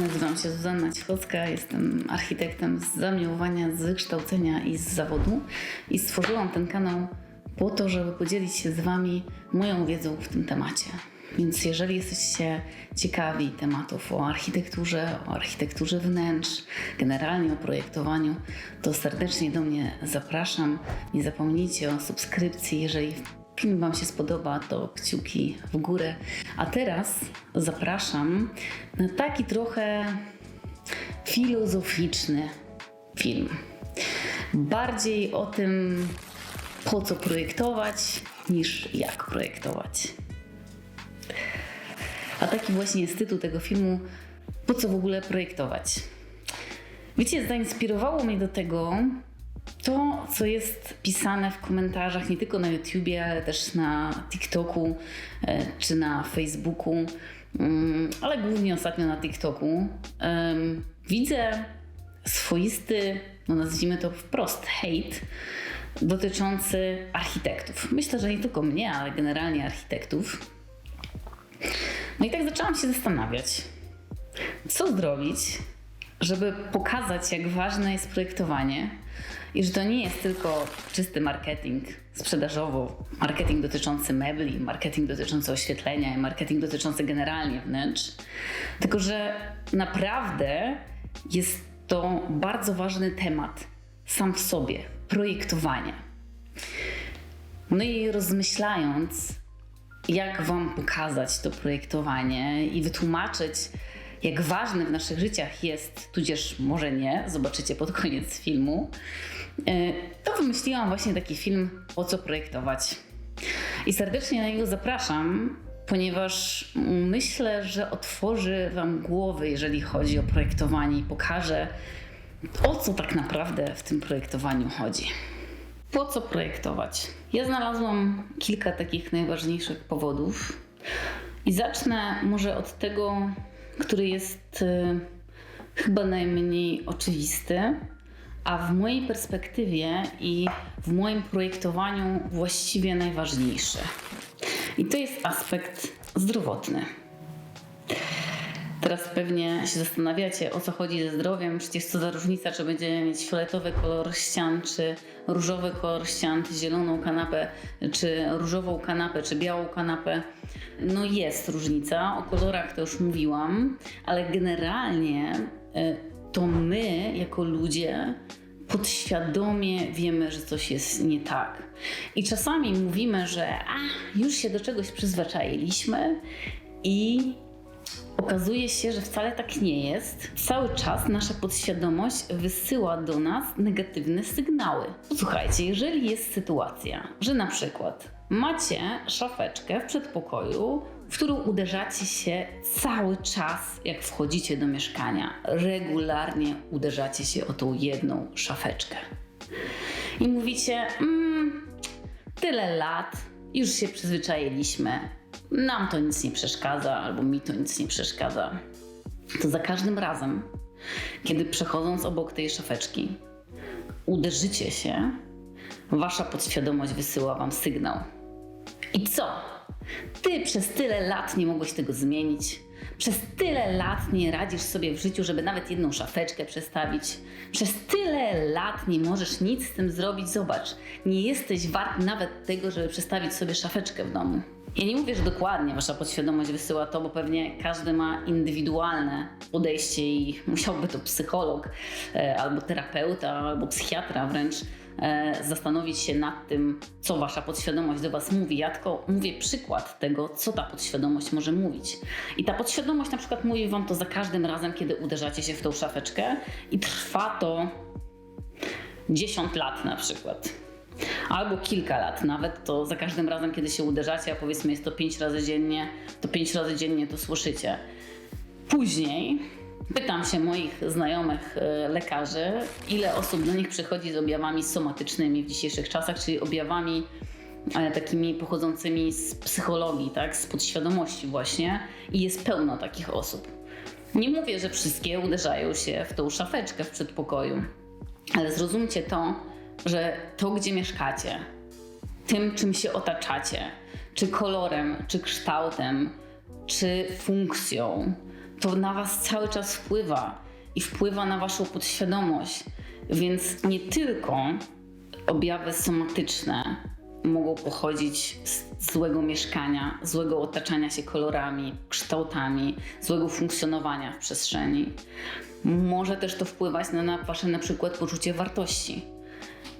Nazywam się Zuzanna Cichocka, jestem architektem z zamiłowania, z wykształcenia i z zawodu i stworzyłam ten kanał po to, żeby podzielić się z Wami moją wiedzą w tym temacie. Więc jeżeli jesteście ciekawi tematów o architekturze, o architekturze wnętrz, generalnie o projektowaniu, to serdecznie do mnie zapraszam. Nie zapomnijcie o subskrypcji, jeżeli film Wam się spodoba, to kciuki w górę. A teraz zapraszam na taki trochę filozoficzny film. Bardziej o tym, po co projektować, niż jak projektować. A taki właśnie jest tytuł tego filmu: Po co w ogóle projektować? Wiecie, zainspirowało mnie do tego to, co jest pisane w komentarzach nie tylko na YouTubie, ale też na TikToku e, czy na Facebooku, mm, ale głównie ostatnio na TikToku. Widzę swoisty, no nazwijmy to wprost, hejt dotyczący architektów. Myślę, że nie tylko mnie, ale generalnie architektów. No i tak zaczęłam się zastanawiać, co zrobić, żeby pokazać, jak ważne jest projektowanie i że to nie jest tylko czysty marketing sprzedażowo, marketing dotyczący mebli, marketing dotyczący oświetlenia i marketing dotyczący generalnie wnętrz, tylko że naprawdę jest to bardzo ważny temat sam w sobie projektowanie. No i rozmyślając, jak Wam pokazać to projektowanie i wytłumaczyć, jak ważny w naszych życiach jest, tudzież może nie, zobaczycie pod koniec filmu, e, to wymyśliłam właśnie taki film O co projektować. I serdecznie na niego zapraszam, ponieważ myślę, że otworzy Wam głowy, jeżeli chodzi o projektowanie i pokaże, o co tak naprawdę w tym projektowaniu chodzi. Po co projektować? Ja znalazłam kilka takich najważniejszych powodów i zacznę może od tego, który jest y, chyba najmniej oczywisty, a w mojej perspektywie i w moim projektowaniu właściwie najważniejszy. I to jest aspekt zdrowotny. Teraz pewnie się zastanawiacie, o co chodzi ze zdrowiem. Przecież co za różnica, czy będziemy mieć fioletowy kolor ścian, czy różowy kolor ścian, czy zieloną kanapę, czy różową kanapę, czy białą kanapę. No jest różnica, o kolorach to już mówiłam, ale generalnie e, to my jako ludzie podświadomie wiemy, że coś jest nie tak. I czasami mówimy, że a, już się do czegoś przyzwyczailiśmy i Okazuje się, że wcale tak nie jest. Cały czas nasza podświadomość wysyła do nas negatywne sygnały. Słuchajcie, jeżeli jest sytuacja, że na przykład macie szafeczkę w przedpokoju, w którą uderzacie się cały czas, jak wchodzicie do mieszkania. Regularnie uderzacie się o tą jedną szafeczkę. I mówicie, mmm, tyle lat, już się przyzwyczailiśmy, nam to nic nie przeszkadza, albo mi to nic nie przeszkadza, to za każdym razem, kiedy przechodząc obok tej szafeczki, uderzycie się, wasza podświadomość wysyła wam sygnał. I co? Ty przez tyle lat nie mogłeś tego zmienić. Przez tyle lat nie radzisz sobie w życiu, żeby nawet jedną szafeczkę przestawić. Przez tyle lat nie możesz nic z tym zrobić. Zobacz, nie jesteś wart nawet tego, żeby przestawić sobie szafeczkę w domu. Ja nie mówię, że dokładnie wasza podświadomość wysyła to, bo pewnie każdy ma indywidualne podejście i musiałby to psycholog, e, albo terapeuta, albo psychiatra wręcz e, zastanowić się nad tym, co wasza podświadomość do was mówi. Ja tylko mówię przykład tego, co ta podświadomość może mówić. I ta podświadomość na przykład mówi wam to za każdym razem, kiedy uderzacie się w tą szafeczkę i trwa to 10 lat na przykład albo kilka lat nawet, to za każdym razem, kiedy się uderzacie, a powiedzmy jest to pięć razy dziennie, to pięć razy dziennie to słyszycie. Później pytam się moich znajomych e, lekarzy, ile osób do nich przychodzi z objawami somatycznymi w dzisiejszych czasach, czyli objawami e, takimi pochodzącymi z psychologii, tak, z podświadomości właśnie i jest pełno takich osób. Nie mówię, że wszystkie uderzają się w tą szafeczkę w przedpokoju, ale zrozumcie to, że to, gdzie mieszkacie, tym, czym się otaczacie, czy kolorem, czy kształtem, czy funkcją, to na Was cały czas wpływa i wpływa na Waszą podświadomość. Więc nie tylko objawy somatyczne mogą pochodzić z złego mieszkania, złego otaczania się kolorami, kształtami, złego funkcjonowania w przestrzeni. Może też to wpływać na, Wasze na przykład poczucie wartości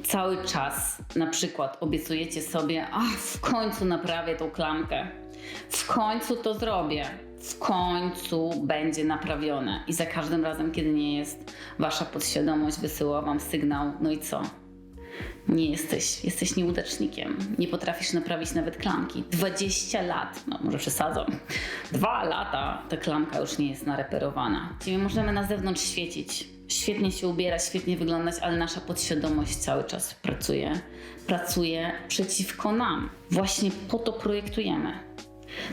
cały czas na przykład obiecujecie sobie, a w końcu naprawię tą klamkę, w końcu to zrobię, w końcu będzie naprawione. I za każdym razem, kiedy nie jest, wasza podświadomość wysyła wam sygnał, no i co? Nie jesteś, jesteś nieudacznikiem. Nie potrafisz naprawić nawet klamki. 20 lat, no może przesadzam. Dwa lata ta klamka już nie jest nareperowana. Czyli możemy na zewnątrz świecić, świetnie się ubierać, świetnie wyglądać, ale nasza podświadomość cały czas pracuje. Pracuje przeciwko nam. Właśnie po to projektujemy.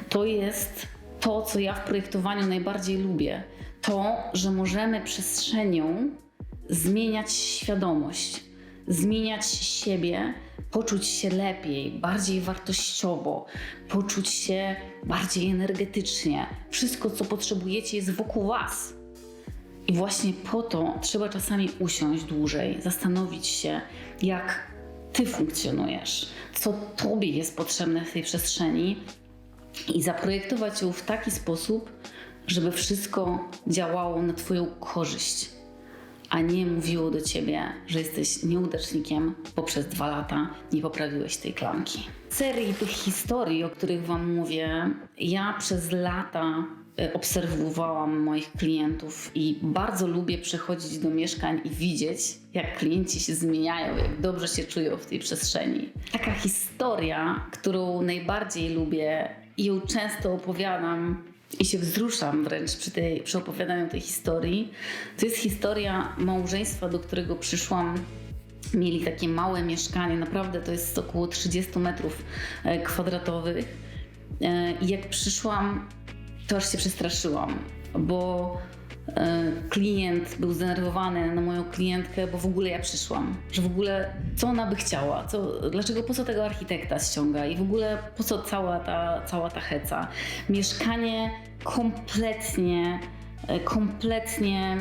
To jest to, co ja w projektowaniu najbardziej lubię. To, że możemy przestrzenią zmieniać świadomość, zmieniać siebie, poczuć się lepiej, bardziej wartościowo, poczuć się bardziej energetycznie. Wszystko, co potrzebujecie, jest wokół Was. I właśnie po to trzeba czasami usiąść dłużej, zastanowić się, jak Ty funkcjonujesz, co Tobie jest potrzebne w tej przestrzeni i zaprojektować ją w taki sposób, żeby wszystko działało na Twoją korzyść, a nie mówiło do Ciebie, że jesteś nieudacznikiem, bo przez dwa lata nie poprawiłeś tej klamki. Serii tych historii, o których Wam mówię, ja przez lata obserwowałam moich klientów i bardzo lubię przychodzić do mieszkań i widzieć, jak klienci się zmieniają, jak dobrze się czują w tej przestrzeni. Taka historia, którą najbardziej lubię i ją często opowiadam i się wzruszam wręcz przy, tej, przy opowiadaniu tej historii, to jest historia małżeństwa, do którego przyszłam mieli takie małe mieszkanie, naprawdę to jest około 30 metrów e, kwadratowych. E, I jak przyszłam, to aż się przestraszyłam, bo e, klient był zdenerwowany na moją klientkę, bo w ogóle ja przyszłam, że w ogóle co ona by chciała, co, dlaczego po co tego architekta ściąga i w ogóle po co cała ta, cała ta heca. Mieszkanie kompletnie, kompletnie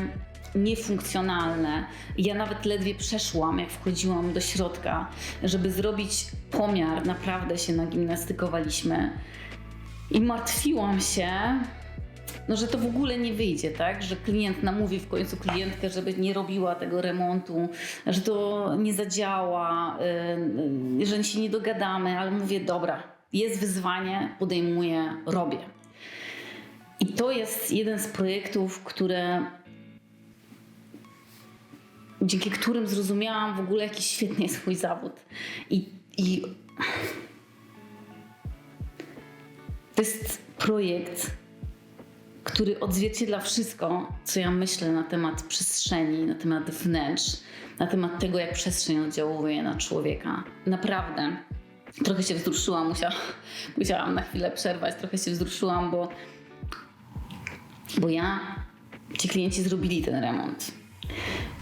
niefunkcjonalne. Ja nawet ledwie przeszłam, jak wchodziłam do środka, żeby zrobić pomiar. Naprawdę się nagimnastykowaliśmy. I martwiłam się, no, że to w ogóle nie wyjdzie, tak? Że klient namówi w końcu klientkę, żeby nie robiła tego remontu, że to nie zadziała, yy, że się nie dogadamy, ale mówię, dobra, jest wyzwanie, podejmuję, robię. I to jest jeden z projektów, które dzięki którym zrozumiałam w ogóle, jaki świetny jest mój zawód. I, i to jest projekt, który odzwierciedla wszystko, co ja myślę na temat przestrzeni, na temat wnętrz, na temat tego, jak przestrzeń oddziałuje na człowieka. Naprawdę. Trochę się wzruszyłam, musiała, musiałam na chwilę przerwać, trochę się wzruszyłam, bo, bo ja, ci klienci zrobili ten remont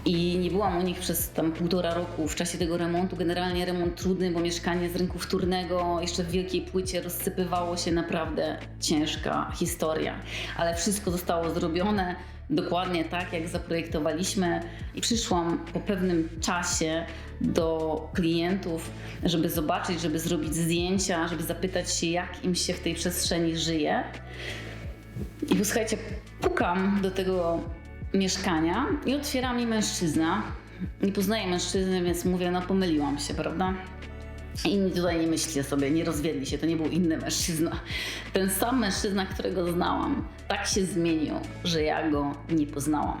i nie byłam u nich przez tam półtora roku w czasie tego remontu. Generalnie remont trudny, bo mieszkanie z rynku wtórnego jeszcze w wielkiej płycie rozsypywało się naprawdę ciężka historia. Ale wszystko zostało zrobione dokładnie tak, jak zaprojektowaliśmy i przyszłam po pewnym czasie do klientów, żeby zobaczyć, żeby zrobić zdjęcia, żeby zapytać się, jak im się w tej przestrzeni żyje. I posłuchajcie, pukam do tego mieszkania i otwiera mi mężczyzna. Nie poznaję mężczyzny, więc mówię, no pomyliłam się, prawda? Inni tutaj nie myślcie sobie, nie rozwiedli się, to nie był inny mężczyzna. Ten sam mężczyzna, którego znałam, tak się zmienił, że ja go nie poznałam.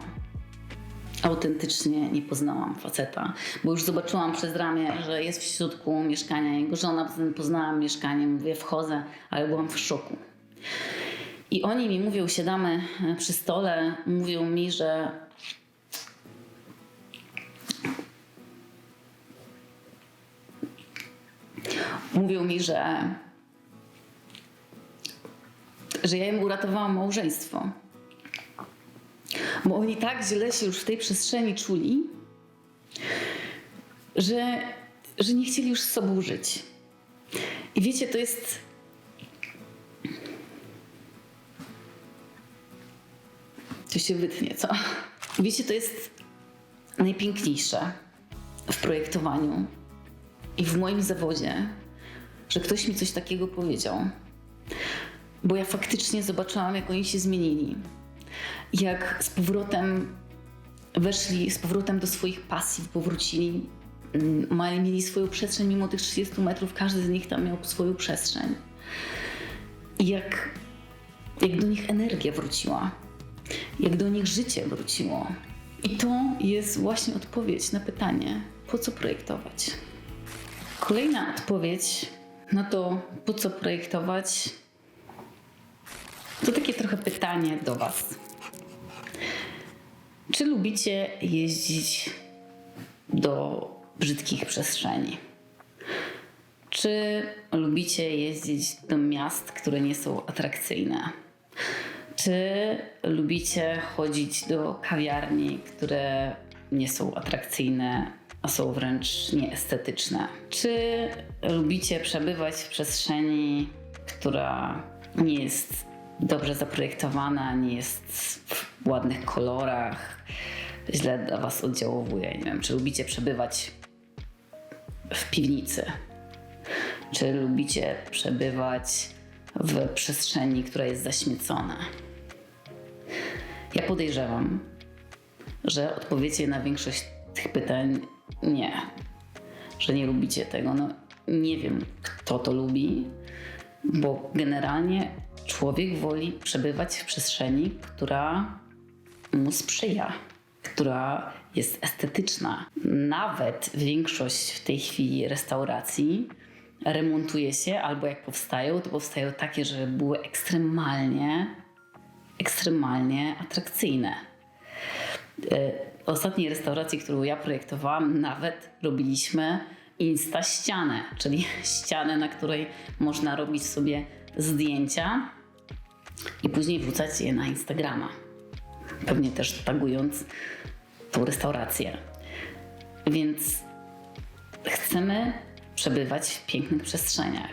Autentycznie nie poznałam faceta, bo już zobaczyłam przez ramię, że jest w środku mieszkania jego żona, potem poznałam mieszkanie, mówię, wchodzę, ale byłam w szoku. I oni mi mówią, siadamy e, przy stole, mówią mi, że mówią mi, że że ja im uratowałam małżeństwo. Bo oni tak źle się już w tej przestrzeni czuli, że, że nie chcieli już z sobą żyć. I wiecie, to jest się wytnie, co? Wiecie, to jest najpiękniejsze w projektowaniu i w moim zawodzie, że ktoś mi coś takiego powiedział. Bo ja faktycznie zobaczyłam, jak oni się zmienili. Jak z powrotem weszli, z powrotem do swoich pasji, powrócili, mm, mieli swoją przestrzeń, mimo tych 30 metrów, każdy z nich tam miał swoją przestrzeń. I jak, jak do nich energia wróciła, jak do nich życie wróciło. I to jest właśnie odpowiedź na pytanie, po co projektować. Kolejna odpowiedź na to, po co projektować, to takie trochę pytanie do Was. Czy lubicie jeździć do brzydkich przestrzeni? Czy lubicie jeździć do miast, które nie są atrakcyjne? Czy lubicie chodzić do kawiarni, które nie są atrakcyjne, a są wręcz nieestetyczne? Czy lubicie przebywać w przestrzeni, która nie jest dobrze zaprojektowana, nie jest w ładnych kolorach, źle dla Was oddziałuje? Nie wiem, czy lubicie przebywać w piwnicy? Czy lubicie przebywać w przestrzeni, która jest zaśmiecona? Ja podejrzewam, że odpowiecie na większość tych pytań nie, że nie lubicie tego. No, nie wiem, kto to lubi, bo generalnie człowiek woli przebywać w przestrzeni, która mu sprzyja, która jest estetyczna. Nawet większość w tej chwili restauracji remontuje się, albo jak powstają, to powstają takie, żeby były ekstremalnie, ekstremalnie atrakcyjne. E, W ostatniej restauracji, którą ja projektowałam, nawet robiliśmy insta ścianę, czyli ścianę, na której można robić sobie zdjęcia i później wrzucać je na Instagrama. Pewnie też tagując tą restaurację. Więc chcemy przebywać w pięknych przestrzeniach.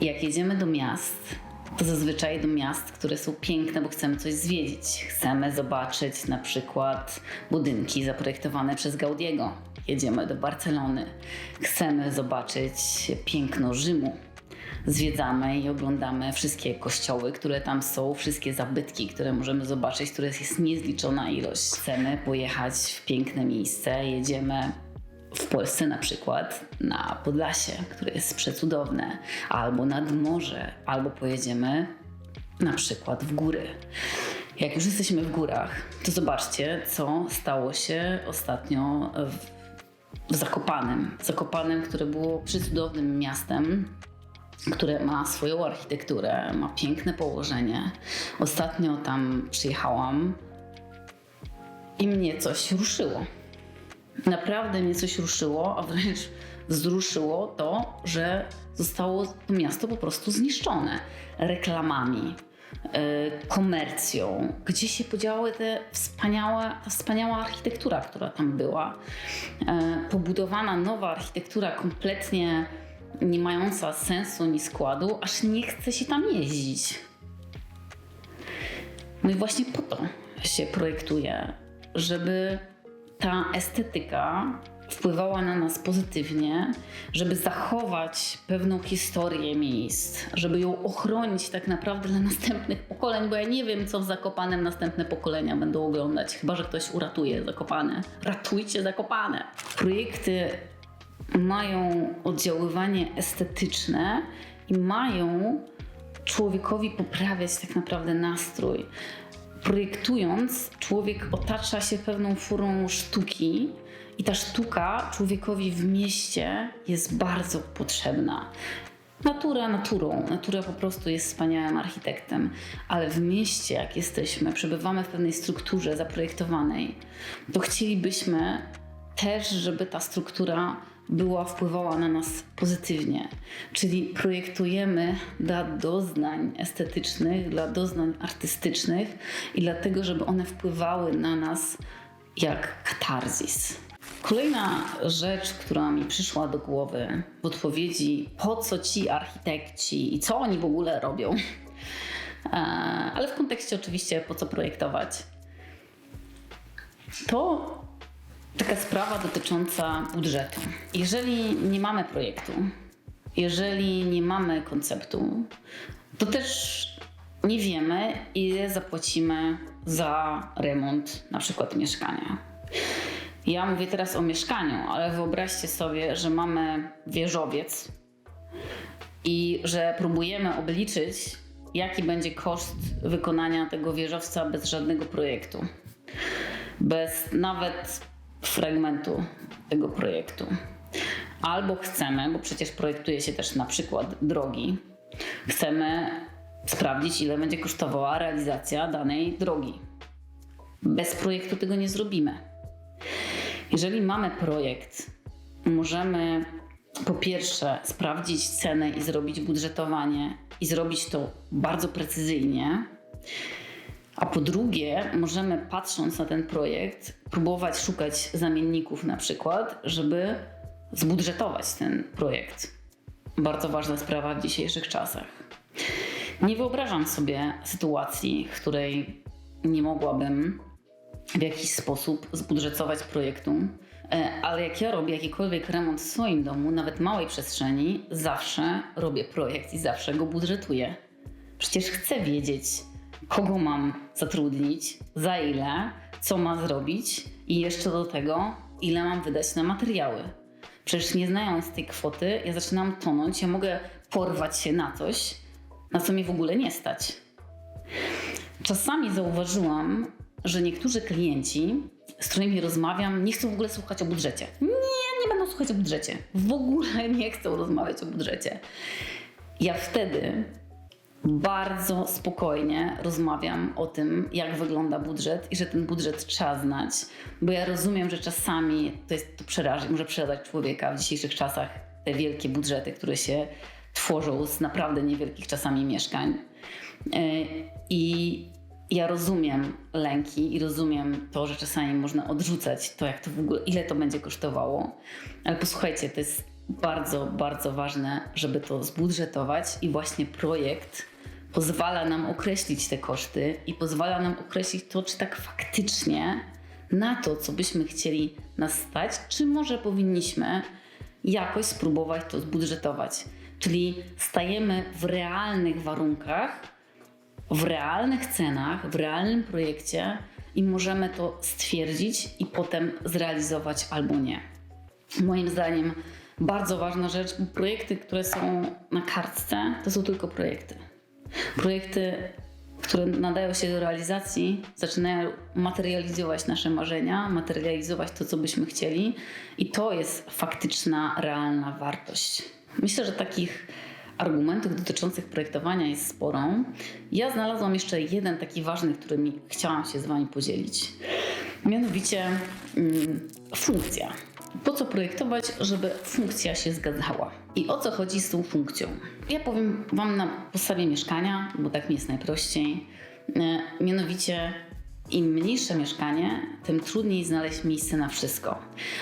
Jak jedziemy do miast, to zazwyczaj do miast, które są piękne, bo chcemy coś zwiedzić. Chcemy zobaczyć na przykład budynki zaprojektowane przez Gaudiego. Jedziemy do Barcelony. Chcemy zobaczyć piękno Rzymu. Zwiedzamy i oglądamy wszystkie kościoły, które tam są, wszystkie zabytki, które możemy zobaczyć, których jest niezliczona ilość. Chcemy pojechać w piękne miejsce, jedziemy w Polsce na przykład na Podlasie, które jest przecudowne, albo nad morze, albo pojedziemy na przykład w góry. Jak już jesteśmy w górach, to zobaczcie, co stało się ostatnio w Zakopanem. Zakopanem, które było przecudownym miastem, które ma swoją architekturę, ma piękne położenie. Ostatnio tam przyjechałam i mnie coś ruszyło. Naprawdę mnie coś ruszyło, a wręcz wzruszyło to, że zostało to miasto po prostu zniszczone reklamami, yy, komercją. Gdzie się podziały te wspaniałe, ta wspaniała architektura, która tam była. Yy, pobudowana nowa architektura, kompletnie nie mająca sensu ni składu, aż nie chce się tam jeździć. No i właśnie po to się projektuje, żeby ta estetyka wpływała na nas pozytywnie, żeby zachować pewną historię miejsc, żeby ją ochronić tak naprawdę dla następnych pokoleń, bo ja nie wiem, co w Zakopanem następne pokolenia będą oglądać, chyba że ktoś uratuje Zakopane. Ratujcie Zakopane! Projekty mają oddziaływanie estetyczne i mają człowiekowi poprawiać tak naprawdę nastrój. Projektując, człowiek otacza się pewną furą sztuki, i ta sztuka człowiekowi w mieście jest bardzo potrzebna. Natura naturą, natura po prostu jest wspaniałym architektem, ale w mieście, jak jesteśmy, przebywamy w pewnej strukturze zaprojektowanej, to chcielibyśmy też, żeby ta struktura była, wpływała na nas pozytywnie. Czyli projektujemy dla doznań estetycznych, dla doznań artystycznych i dlatego, żeby one wpływały na nas jak katarzis. Kolejna rzecz, która mi przyszła do głowy w odpowiedzi, po co ci architekci i co oni w ogóle robią, E, ale w kontekście oczywiście, po co projektować, to taka sprawa dotycząca budżetu. Jeżeli nie mamy projektu, jeżeli nie mamy konceptu, to też nie wiemy, ile zapłacimy za remont na przykład mieszkania. Ja mówię teraz o mieszkaniu, ale wyobraźcie sobie, że mamy wieżowiec i że próbujemy obliczyć, jaki będzie koszt wykonania tego wieżowca bez żadnego projektu. Bez nawet fragmentu tego projektu. Albo chcemy, bo przecież projektuje się też na przykład drogi, chcemy sprawdzić, ile będzie kosztowała realizacja danej drogi. Bez projektu tego nie zrobimy. Jeżeli mamy projekt, możemy po pierwsze sprawdzić cenę i zrobić budżetowanie i zrobić to bardzo precyzyjnie. A po drugie, możemy patrząc na ten projekt, próbować szukać zamienników na przykład, żeby zbudżetować ten projekt. Bardzo ważna sprawa w dzisiejszych czasach. Nie wyobrażam sobie sytuacji, w której nie mogłabym w jakiś sposób zbudżetować projektu, E, ale jak ja robię jakikolwiek remont w swoim domu, nawet małej przestrzeni, zawsze robię projekt i zawsze go budżetuję. Przecież chcę wiedzieć, kogo mam zatrudnić, za ile, co ma zrobić i jeszcze do tego, ile mam wydać na materiały. Przecież nie znając tej kwoty, ja zaczynam tonąć, ja mogę porwać się na coś, na co mi w ogóle nie stać. Czasami zauważyłam, że niektórzy klienci z którymi rozmawiam, nie chcą w ogóle słuchać o budżecie. Nie, nie będą słuchać o budżecie. W ogóle nie chcą rozmawiać o budżecie. Ja wtedy bardzo spokojnie rozmawiam o tym, jak wygląda budżet i że ten budżet trzeba znać, bo ja rozumiem, że czasami to, jest, to przeraża, może przerażać człowieka w dzisiejszych czasach te wielkie budżety, które się tworzą z naprawdę niewielkich czasami mieszkań. E, I ja rozumiem lęki i rozumiem to, że czasami można odrzucać to, jak to w ogóle, ile to będzie kosztowało. Ale posłuchajcie, to jest bardzo, bardzo ważne, żeby to zbudżetować i właśnie projekt pozwala nam określić te koszty i pozwala nam określić to, czy tak faktycznie na to, co byśmy chcieli nas stać, czy może powinniśmy jakoś spróbować to zbudżetować. Czyli stajemy w realnych warunkach, w realnych cenach, w realnym projekcie i możemy to stwierdzić i potem zrealizować albo nie. Moim zdaniem bardzo ważna rzecz, bo projekty, które są na kartce, to są tylko projekty. Projekty, które nadają się do realizacji, zaczynają materializować nasze marzenia, materializować to, co byśmy chcieli, i to jest faktyczna, realna wartość. Myślę, że takich argumentów dotyczących projektowania jest sporo. Ja znalazłam jeszcze jeden taki ważny, którymi chciałam się z Wami podzielić. Mianowicie mm, funkcja. Po co projektować, żeby funkcja się zgadzała? I o co chodzi z tą funkcją? Ja powiem Wam na podstawie mieszkania, bo tak mi jest najprościej. E, mianowicie im mniejsze mieszkanie, tym trudniej znaleźć miejsce na wszystko.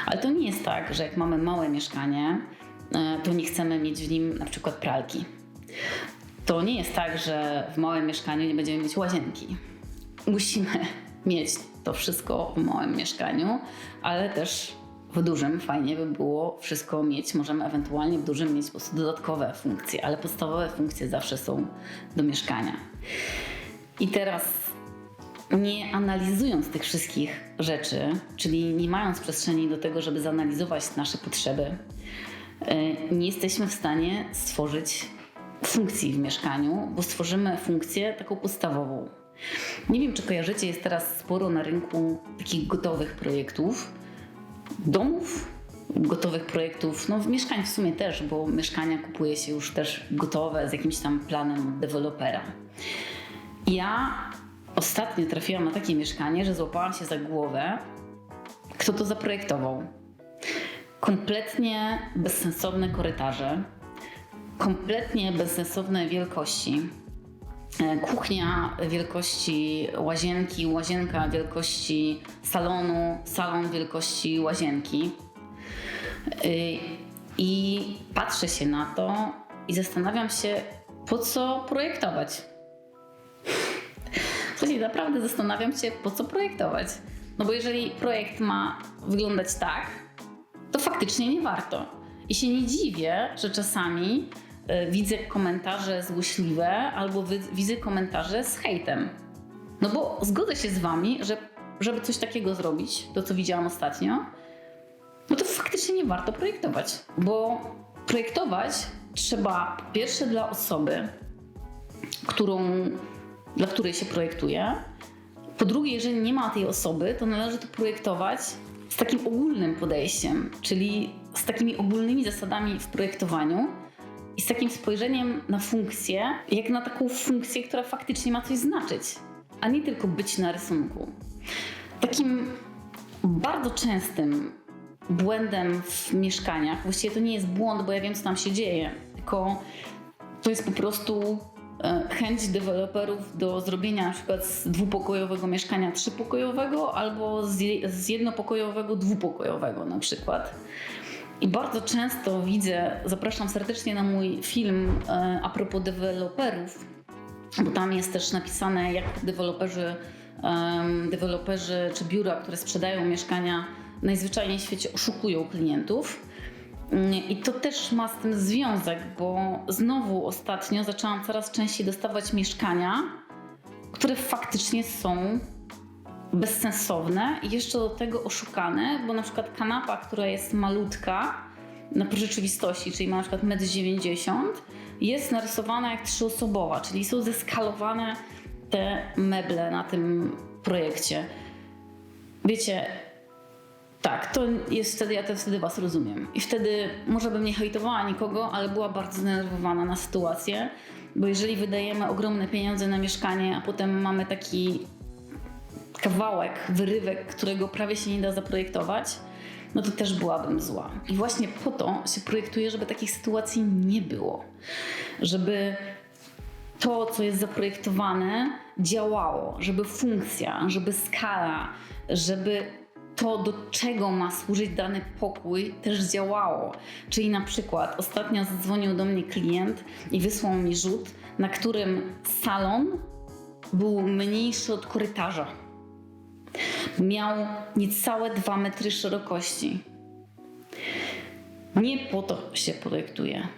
Ale to nie jest tak, że jak mamy małe mieszkanie, E, to nie chcemy mieć w nim na przykład pralki. To nie jest tak, że w małym mieszkaniu nie będziemy mieć łazienki. Musimy mieć to wszystko w małym mieszkaniu, ale też w dużym fajnie by było wszystko mieć. Możemy ewentualnie w dużym mieć po prostu dodatkowe funkcje, ale podstawowe funkcje zawsze są do mieszkania. I teraz nie analizując tych wszystkich rzeczy, czyli nie mając przestrzeni do tego, żeby zanalizować nasze potrzeby, E, nie jesteśmy w stanie stworzyć funkcji w mieszkaniu, bo stworzymy funkcję taką podstawową. Nie wiem, czy kojarzycie, jest teraz sporo na rynku takich gotowych projektów, domów, gotowych projektów, no w mieszkań w sumie też, bo mieszkania kupuje się już też gotowe z jakimś tam planem dewelopera. Ja ostatnio trafiłam na takie mieszkanie, że złapałam się za głowę, kto to zaprojektował kompletnie bezsensowne korytarze, kompletnie bezsensowne wielkości. E, kuchnia wielkości łazienki, łazienka wielkości salonu, salon wielkości łazienki. E, I patrzę się na to i zastanawiam się, po co projektować. Słuchajcie, naprawdę zastanawiam się, po co projektować. No bo jeżeli projekt ma wyglądać tak, to faktycznie nie warto. I się nie dziwię, że czasami widzę komentarze złośliwe albo widzę komentarze z hejtem. No bo zgodzę się z wami, że żeby coś takiego zrobić, to co widziałam ostatnio, no to faktycznie nie warto projektować. Bo projektować trzeba po pierwsze dla osoby, którą, dla której się projektuje. Po drugie, jeżeli nie ma tej osoby, to należy to projektować z takim ogólnym podejściem, czyli z takimi ogólnymi zasadami w projektowaniu i z takim spojrzeniem na funkcję, jak na taką funkcję, która faktycznie ma coś znaczyć, a nie tylko być na rysunku. Takim bardzo częstym błędem w mieszkaniach, właściwie to nie jest błąd, bo ja wiem, co tam się dzieje, tylko to jest po prostu e, chęć deweloperów do zrobienia na przykład z dwupokojowego mieszkania trzypokojowego albo z, je- z jednopokojowego dwupokojowego na przykład. I bardzo często widzę, zapraszam serdecznie na mój film e, a propos deweloperów, bo tam jest też napisane, jak deweloperzy, deweloperzy czy biura, które sprzedają mieszkania, najzwyczajniej w świecie oszukują klientów. Mm, I to też ma z tym związek, bo znowu ostatnio zaczęłam coraz częściej dostawać mieszkania, które faktycznie są bezsensowne i jeszcze do tego oszukane, bo na przykład kanapa, która jest malutka na rzeczywistości, czyli ma na przykład 1,90 m, jest narysowana jak trzyosobowa, czyli są zeskalowane te meble na tym projekcie. Wiecie, tak, to jest wtedy, ja to wtedy was rozumiem. I wtedy może bym nie hejtowała nikogo, ale była bardzo zdenerwowana na sytuację, bo jeżeli wydajemy ogromne pieniądze na mieszkanie, a potem mamy taki kawałek, wyrywek, którego prawie się nie da zaprojektować, no to też byłabym zła. I właśnie po to się projektuje, żeby takich sytuacji nie było. Żeby to, co jest zaprojektowane, działało, żeby funkcja, żeby skala, żeby to, do czego ma służyć dany pokój, też działało. Czyli na przykład ostatnio zadzwonił do mnie klient i wysłał mi rzut, na którym salon był mniejszy od korytarza. Miał niecałe 2 metry szerokości. Nie po to się projektuje.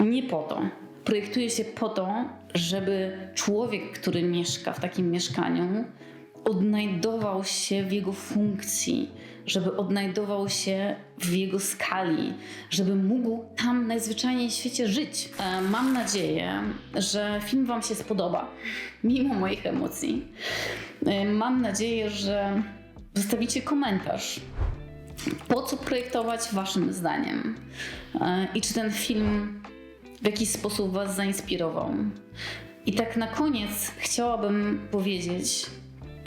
Nie po to. Projektuje się po to, żeby człowiek, który mieszka w takim mieszkaniu, odnajdował się w jego funkcji, żeby odnajdował się w jego skali, żeby mógł tam najzwyczajniej w świecie żyć. E, Mam nadzieję, że film Wam się spodoba, mimo moich emocji. E, Mam nadzieję, że zostawicie komentarz. Po co projektować Waszym zdaniem? E, I czy ten film w jakiś sposób Was zainspirował? I tak na koniec chciałabym powiedzieć,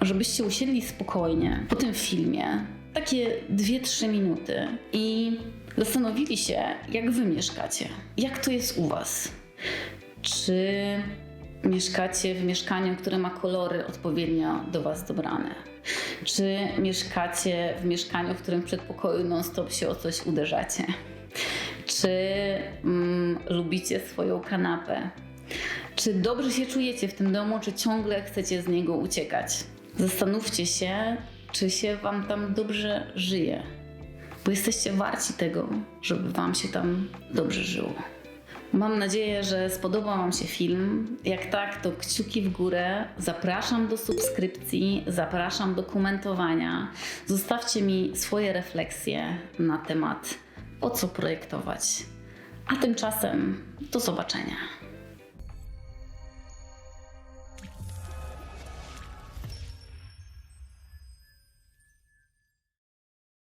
żebyście usiedli spokojnie po tym filmie, takie 2-3 minuty i zastanowili się, jak wy mieszkacie. Jak to jest u was? Czy mieszkacie w mieszkaniu, które ma kolory odpowiednio do was dobrane? Czy mieszkacie w mieszkaniu, w którym w przedpokoju non-stop się o coś uderzacie? Czy mm, lubicie swoją kanapę? Czy dobrze się czujecie w tym domu, czy ciągle chcecie z niego uciekać? Zastanówcie się, czy się Wam tam dobrze żyje, bo jesteście warci tego, żeby Wam się tam dobrze żyło. Mam nadzieję, że spodobał Wam się film. Jak tak, to kciuki w górę. Zapraszam do subskrypcji, zapraszam do komentowania. Zostawcie mi swoje refleksje na temat, po co projektować. A tymczasem do zobaczenia.